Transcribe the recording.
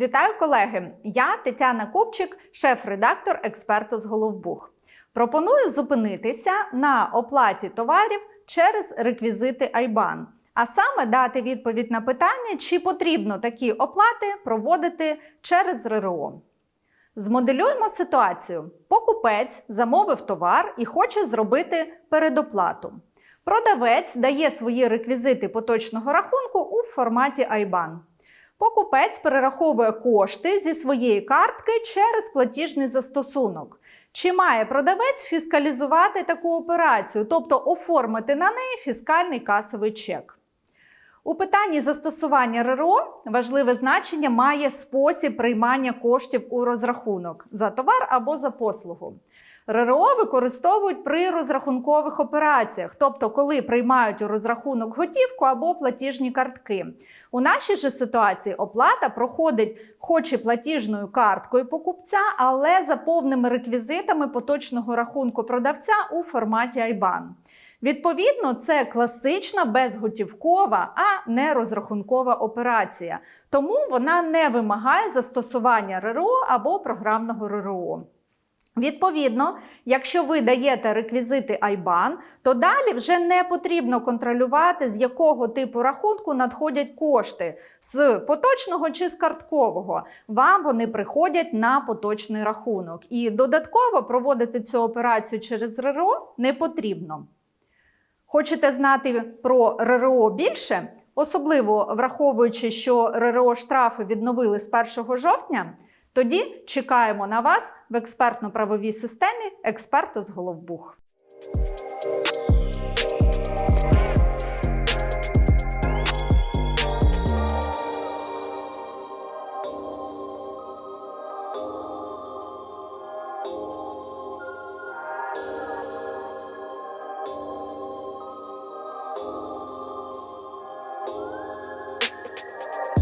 Вітаю колеги! Я Тетяна Копчик, шеф-редактор експерту з Головбух. Пропоную зупинитися на оплаті товарів через реквізити IBAN, а саме дати відповідь на питання, чи потрібно такі оплати проводити через РРО. Змоделюємо ситуацію. Покупець замовив товар і хоче зробити передоплату. Продавець дає свої реквізити поточного рахунку у форматі IBAN. Покупець перераховує кошти зі своєї картки через платіжний застосунок. Чи має продавець фіскалізувати таку операцію, тобто оформити на неї фіскальний касовий чек? У питанні застосування РРО важливе значення має спосіб приймання коштів у розрахунок за товар або за послугу. РРО використовують при розрахункових операціях, тобто коли приймають у розрахунок готівку або платіжні картки. У нашій же ситуації оплата проходить хоч і платіжною карткою покупця, але за повними реквізитами поточного рахунку продавця у форматі IBAN. Відповідно, це класична безготівкова, а не розрахункова операція, тому вона не вимагає застосування РРО або програмного РРО. Відповідно, якщо ви даєте реквізити IBAN, то далі вже не потрібно контролювати, з якого типу рахунку надходять кошти з поточного чи з карткового. Вам вони приходять на поточний рахунок. І додатково проводити цю операцію через РРО не потрібно. Хочете знати про РРО більше, особливо враховуючи, що РРО штрафи відновили з 1 жовтня? Тоді чекаємо на вас в експертно-правовій системі експерту з Головбух.